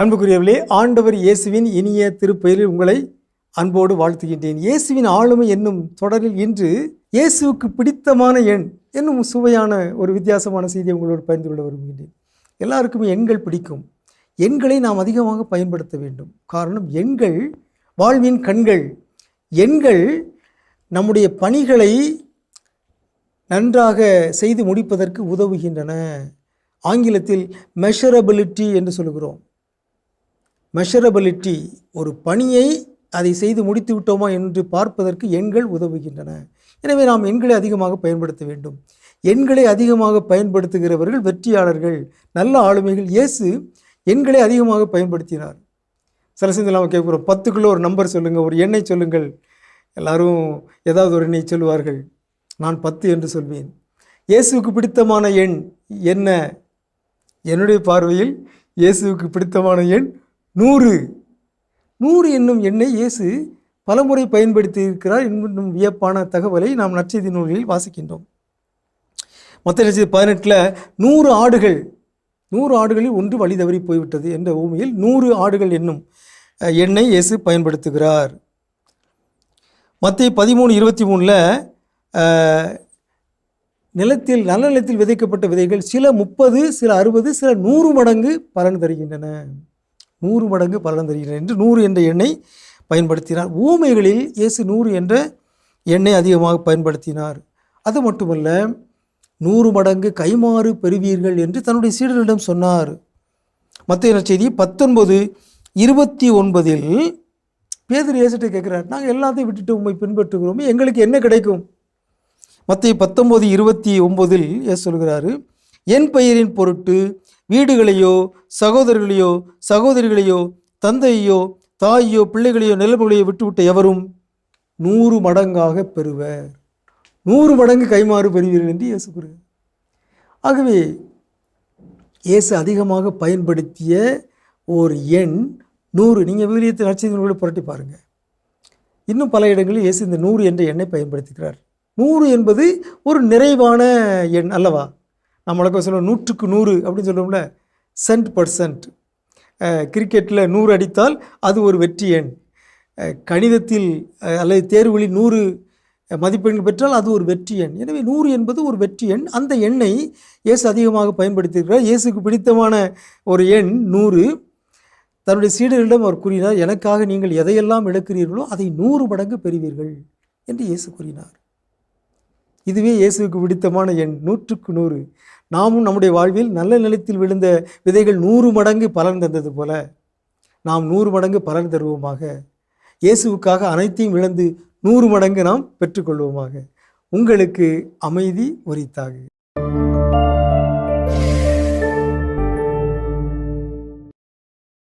அன்புக்குரியவர்களே ஆண்டவர் இயேசுவின் இனிய திருப்பெயரில் உங்களை அன்போடு வாழ்த்துகின்றேன். இயேசுவின் ஆளுமை என்னும் தொடரில் இன்று இயேசுவுக்கு பிடித்தமான எண் என்னும் சுவையான ஒரு வித்தியாசமான செய்தியை உங்களோடு பகிர்ந்து கொள்ள விரும்புகின்றேன். எல்லாருக்குமே எண்கள் பிடிக்கும். எண்களை நாம் அதிகமாக பயன்படுத்த வேண்டும். காரணம் எண்கள் வாழ்வின் கண்கள். எண்கள் நம்முடைய பணிகளை நன்றாக செய்து முடிப்பதற்கு உதவுகின்றன. ஆங்கிலத்தில் மெஷரபிலிட்டி என்று சொல்கிறோம் மெஷரபிலிட்டி ஒரு பணியை அதை செய்து முடித்து விட்டோமா என்று பார்ப்பதற்கு எண்கள் உதவுகின்றன. எனவே நாம் எண்களை அதிகமாக பயன்படுத்த வேண்டும். எண்களை அதிகமாக பயன்படுத்துகிறவர்கள் வெற்றியாளர்கள். நல்ல ஆளுமைகள். இயேசு எண்களை அதிகமாக பயன்படுத்தினார். சில சேர்ந்து நாம் கேட்குறோம் பத்து கிலோ ஒரு நம்பர் சொல்லுங்கள் ஒரு எண்ணை சொல்லுங்கள். எல்லாரும் ஏதாவது ஒரு எண்ணை சொல்வார்கள் நான் பத்து என்று சொல்வேன். இயேசுவுக்கு பிடித்தமான எண் என்ன? என்னுடைய பார்வையில் இயேசுவுக்கு பிடித்தமான எண் நூறு. நூறு என்னும் எண்ணை இயேசு பலமுறை பயன்படுத்தி இருக்கிறார் என்னும் வியப்பான தகவலை நாம் நற்செய்தி நூல்களில் வாசிக்கின்றோம். மற்ற நட்சத்திரம் பதினெட்டில் நூறு ஆடுகள் நூறு ஆடுகளில் ஒன்று வழி தவறி போய்விட்டது என்ற ஊமையில் நூறு ஆடுகள் என்னும் எண்ணை இயேசு பயன்படுத்துகிறார். மத்திய பதிமூணு இருபத்தி மூணில் நிலத்தில் நல்ல நிலத்தில் விதைக்கப்பட்ட விதைகள் சில முப்பது சில அறுபது சில நூறு மடங்கு பலன் தருகின்றன. நூறு மடங்கு பலன் தருகிறேன் என்று நூறு என்ற எண்ணை பயன்படுத்தினார். ஊமைகளில் இயேசு நூறு என்ற எண்ணை அதிகமாக பயன்படுத்தினார். அது மட்டுமல்ல நூறு மடங்கு கைமாறு பெறுவீர்கள் என்று தன்னுடைய சீடர்களிடம் சொன்னார். மத்திய செய்தி? பத்தொன்பது இருபத்தி ஒன்பதில் பேதர் இயேசுட்ட கேட்குறார் நாங்கள் எல்லாத்தையும் விட்டுட்டு உண்மை பின்பற்றுகிறோமே எங்களுக்கு என்ன கிடைக்கும்? மத்திய பத்தொம்போது இருபத்தி ஒம்போதில் இயேசு சொல்கிறாரு என் பெயரின் பொருட்டு வீடுகளையோ சகோதரர்களையோ சகோதரிகளையோ தந்தையோ தாயோ பிள்ளைகளையோ நிலைமைகளையோ விட்டுவிட்ட எவரும் நூறு மடங்காக பெறுவர். நூறு மடங்கு கைமாறு பெறுவீர்கள் என்று இயேசு கூறுகிறார். ஆகவே இயேசு அதிகமாக பயன்படுத்திய ஒரு எண் நூறு. நீங்கள் விவிலியத்தின் நட்சத்திரங்களோடு புரட்டி பாருங்கள் இன்னும் பல இடங்களில் இயேசு இந்த நூறு என்ற எண்ணை பயன்படுத்துகிறார். நூறு என்பது ஒரு நிறைவான எண் அல்லவா? நம்ம வழக்கம் சொல்லுவோம் நூற்றுக்கு நூறு அப்படின்னு சொல்லுவோம்ல. சென்ட் பர்சன்ட் கிரிக்கெட்டில் நூறு அடித்தால் அது ஒரு வெற்றி எண். கணிதத்தில் அல்லது தேர்வுகளில் நூறு மதிப்பெண்கள் பெற்றால் அது ஒரு வெற்றி எண். எனவே நூறு என்பது ஒரு வெற்றி எண். அந்த எண்ணை இயேசு அதிகமாக பயன்படுத்தியிருக்கிறார். இயேசுக்கு பிடித்தமான ஒரு எண் நூறு. தன்னுடைய சீடர்களிடம் அவர் கூறினார் எனக்காக நீங்கள் எதையெல்லாம் இழக்கிறீர்களோ அதை நூறு மடங்கு பெறுவீர்கள் என்று இயேசு கூறினார். இதுவே இயேசுவுக்கு பிடித்தமான எண் நூற்றுக்கு நூறு. நாமும் நம்முடைய வாழ்வில் நல்ல நிலத்தில் விழுந்த விதைகள் நூறு மடங்கு பலன் தந்தது போல நாம் நூறு மடங்கு பலன் தருவோமாக. இயேசுவுக்காக அனைத்தையும் இழந்து நூறு மடங்கு நாம் பெற்றுக்கொள்வோமாக. உங்களுக்கு அமைதி உரித்தாக